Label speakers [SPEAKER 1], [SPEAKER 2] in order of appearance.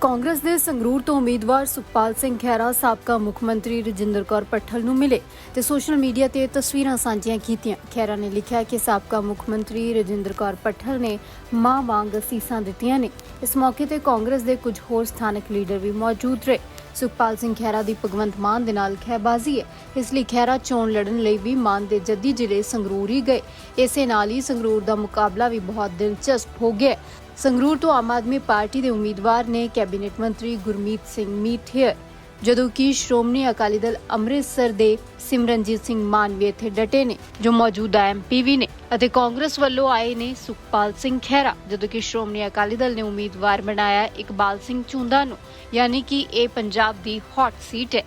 [SPEAKER 1] ਕਾਂਗਰਸ ਦੇ ਸੰਗਰੂਰ ਤੋਂ ਉਮੀਦਵਾਰ ਸੁਖਪਾਲ ਸਿੰਘ ਖਹਿਰਾ, ਸਾਬਕਾ ਮੁੱਖ ਮੰਤਰੀ ਰਜਿੰਦਰ ਕੌਰ ਪੱਠਲ ਨੂੰ ਮਿਲੇ ਤੇ ਸੋਸ਼ਲ ਮੀਡੀਆ ਤੇ ਤਸਵੀਰਾਂ ਸਾਂਝੀਆਂ ਕੀਤੀਆਂ। ਖਹਿਰਾ ਨੇ ਲਿਖਿਆ ਕਿ ਸਾਬਕਾ ਮੁੱਖ ਮੰਤਰੀ ਰਜਿੰਦਰ ਕੌਰ ਪੱਠਲ ਨੇ ਮਾਂ ਵਾਂਗ ਅਸੀਸਾਂ ਦਿੱਤੀਆਂ ਨੇ। ਇਸ ਮੌਕੇ ਤੇ ਕਾਂਗਰਸ ਦੇ ਕੁਝ ਹੋਰ ਸਥਾਨਕ ਲੀਡਰ ਵੀ ਮੌਜੂਦ ਰਹੇ। ਸੁਖਪਾਲ ਸਿੰਘ ਖਹਿਰਾ ਦੀ ਭਗਵੰਤ ਮਾਨ ਦੇ ਨਾਲ ਖਹਿਬਾਜ਼ੀ ਹੈ। ਇਸ ਲਈ ਖਹਿਰਾ ਚੋਣ ਲੜਨ ਲਈ ਵੀ ਮਾਨ ਦੇ ਜੱਦੀ ਜ਼ਿਲ੍ਹੇ ਸੰਗਰੂਰ ਹੀ ਗਏ। ਇਸੇ ਨਾਲ ਹੀ ਸੰਗਰੂਰ ਦਾ ਮੁਕਾਬਲਾ ਵੀ ਬਹੁਤ ਦਿਲਚਸਪ ਹੋ ਗਿਆ ਸੰਗਰੂਰ ਤੋਂ ਆਮ ਆਦਮੀ ਪਾਰਟੀ ਦੇ ਉਮੀਦਵਾਰ ਨੇ ਕੈਬਨਿਟ ਮੰਤਰੀ ਗੁਰਮੀਤ ਸਿੰਘ ਮੀਠੇਰ ਜਦੋਂ ਕਿ ਸ਼੍ਰੋਮਣੀ ਅਕਾਲੀ ਦਲ ਅੰਮ੍ਰਿਤਸਰ ਦੇ ਸਿਮਰਨਜੀਤ ਸਿੰਘ ਮਾਨਵੀ ਇੱਥੇ ਡਟੇ ਨੇ, ਜੋ ਮੌਜੂਦਾ ਐਮਪੀ ਵੀ ਨੇ ਅਤੇ ਕਾਂਗਰਸ ਵੱਲੋਂ ਆਏ ਨੇ ਸੁਖਪਾਲ ਸਿੰਘ ਖਹਿਰਾ, ਜਦੋਂ ਕਿ ਸ਼੍ਰੋਮਣੀ ਅਕਾਲੀ ਦਲ ਨੇ ਉਮੀਦਵਾਰ ਬਣਾਇਆ ਇਕਬਾਲ ਸਿੰਘ ਝੁੰਦਾ ਨੂੰ, ਯਾਨੀ ਕਿ ਇਹ ਪੰਜਾਬ ਦੀ ਹੌਟ ਸੀਟ ਹੈ।